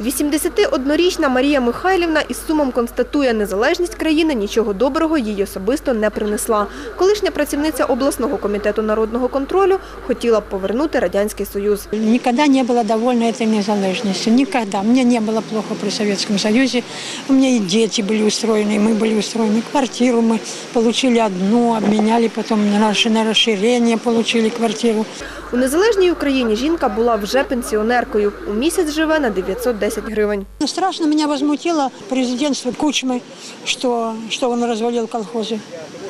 81-річна Марія Михайлівна із сумом констатує, незалежність країни нічого доброго їй особисто не принесла. Колишня працівниця обласного комітету народного контролю хотіла б повернути Радянський Союз. Никогда не была довольна этой незалежностью. Никогда. Мне не было плохо при Советском Союзе. У меня и дети были устроены, и мы были устроены. Квартиру мы получили одну, обменяли потом на, расш- на расширение, получили квартиру. У незалежній Україні жінка була вже пенсіонеркою. У місяць живе на 910 гривень. Но страшно меня возмутило президентство Кучмы, что, что он развалил колхозы.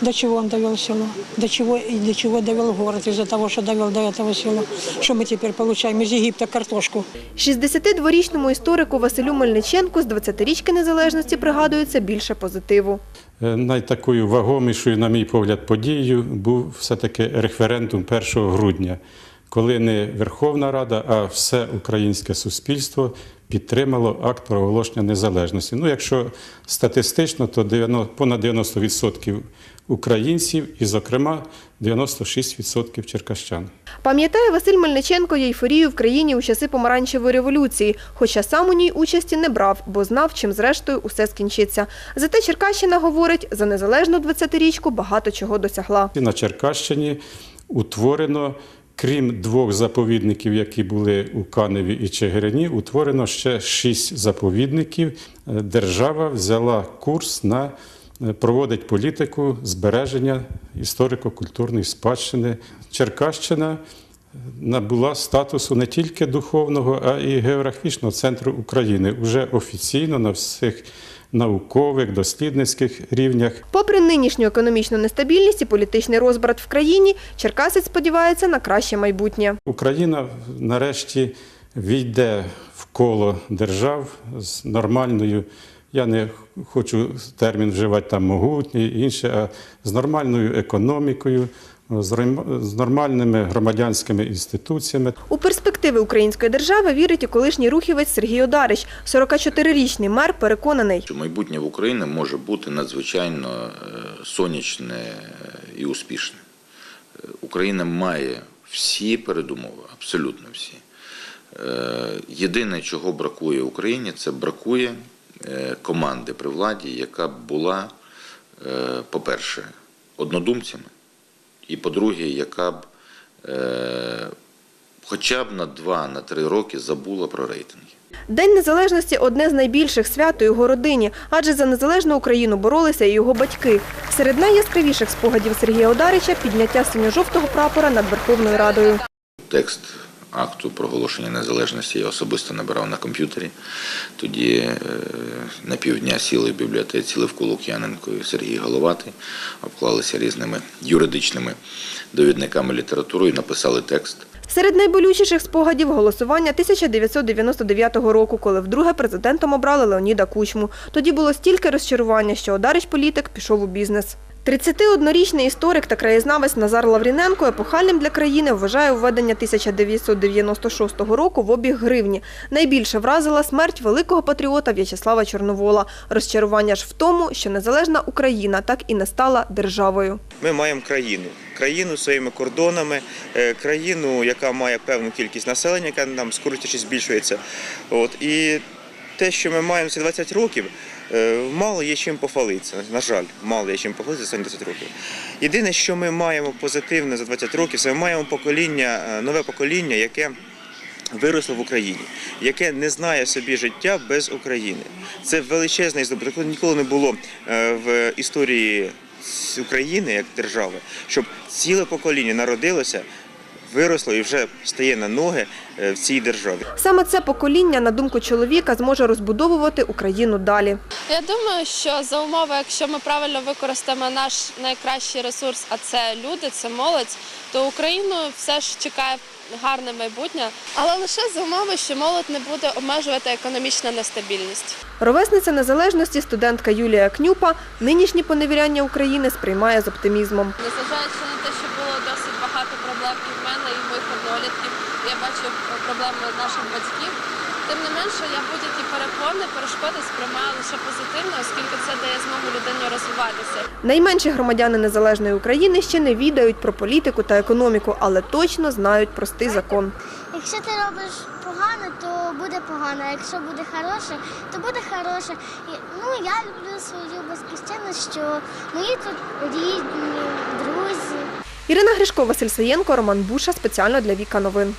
До чего он довел село, до чего и до чего довел город из-за того, что довел до этого села. Что мы теперь получаем из Египта картошку? 62-річному історику Василю Мельниченку з 20-річки незалежності пригадується більше позитиву. Е, Найтакою вагомішою, на мій погляд, подією був все-таки референдум 1 грудня, коли не Верховна Рада, а все українське суспільство підтримало акт проголошення незалежності. Ну, якщо статистично, то 90 понад 90% українців і, зокрема, 96% черкащан. Пам'ятає Василь Мельниченко ейфорію в країні у часи помаранчевої революції, хоча сам у ній участі не брав, бо знав, чим зрештою усе скінчиться. Зате Черкащина говорить, за незалежну 20-річку багато чого досягла. На Черкащині утворено, крім двох заповідників, які були у Каневі і Чигирині, утворено ще шість заповідників. Е, Держава взяла курс на е, проводить політику збереження історико-культурної спадщини. Черкащина е, набула статусу не тільки духовного, а й географічного центру України. Уже офіційно на всіх наукових, дослідницьких рівнях Попри нинішню економічну нестабільність і політичний розбрат в країні, Черкасець сподівається на краще майбутнє. Україна нарешті війде в коло держав з нормальною. Я не хочу термін вживати там могутній, інше, а з нормальною економікою, з нормальними громадянськими інституціями. У перспективи української держави вірить і колишній рухівець Сергій Одарич. 44-річний мер переконаний. що майбутнє в Україні може бути надзвичайно е, сонячне і успішне. Е, Україна має всі передумови, абсолютно всі. Е, Єдине, чого бракує Україні, це бракує е, команди при владі, яка б була, е, по-перше, однодумцями, і по-друге, яка б е, хоча б на два, на три роки забула про рейтинги. День незалежності одне з найбільших свят у його родині, адже за незалежну Україну боролися і його батьки. Серед найяскравіших спогадів Сергія Одарича підняття синьо-жовтого прапора над Верховною Радою. Текст акту проголошення незалежності я особисто набирав на комп'ютері. Тоді е, на півдня сіли в бібліотеці Левко Лук'яненко і Сергій Головатий, обклалися різними юридичними довідниками літератури і написали текст. Серед найболючіших спогадів голосування 1999 року, коли вдруге президентом обрали Леоніда Кучму. Тоді було стільки розчарування, що Одарич політик пішов у бізнес. 31-річний історик та краєзнавець Назар Лавріненко епохальним для країни вважає введення 1996 року в обіг гривні. Найбільше вразила смерть великого патріота В'ячеслава Чорновола. Розчарування ж в тому, що незалежна Україна так і не стала державою. Ми маємо країну, країну своїми кордонами, е, країну, яка має певну кількість населення, яка нам скоротячи збільшується. От і те, що ми маємо за 20 років, е, мало є чим похвалитися. На жаль, мало є чим похвалитися за 20 років. Єдине, що ми маємо позитивне за 20 років, це ми маємо покоління, е, нове покоління, яке виросло в Україні, яке не знає собі життя без України. Це величезний здобуток. Ніколи не було е, в історії України як держави, щоб ціле покоління народилося, виросло і вже стає на ноги е, в цій державі. Саме це покоління, на думку чоловіка, зможе розбудовувати Україну далі. Я думаю, що за умови, якщо ми правильно використаємо наш найкращий ресурс, а це люди, це молодь, то Україну все ж чекає гарне майбутнє, але лише за умови, що молодь не буде обмежувати економічна нестабільність. Ровесниця незалежності, студентка Юлія Кнюпа, нинішні поневіряння України сприймає з оптимізмом. Незважаючи на те, що було досить багато проблем і в мене, і в моїх однолітків, я бачу проблеми наших батьків. Тим не менше, я будь-які перепони, перешкоди сприймаю лише позитивно, оскільки це дає змогу людині розвиватися. Найменші громадяни незалежної України ще не відають про політику та економіку, але точно знають простий закон. Якщо ти робиш погано, то буде погано, а якщо буде хороше, то буде хороше. І, ну, я люблю свою батьківщину, що мої тут рідні, друзі. Ірина Гришко, Василь Саєнко, Роман Буша спеціально для Віка Новин.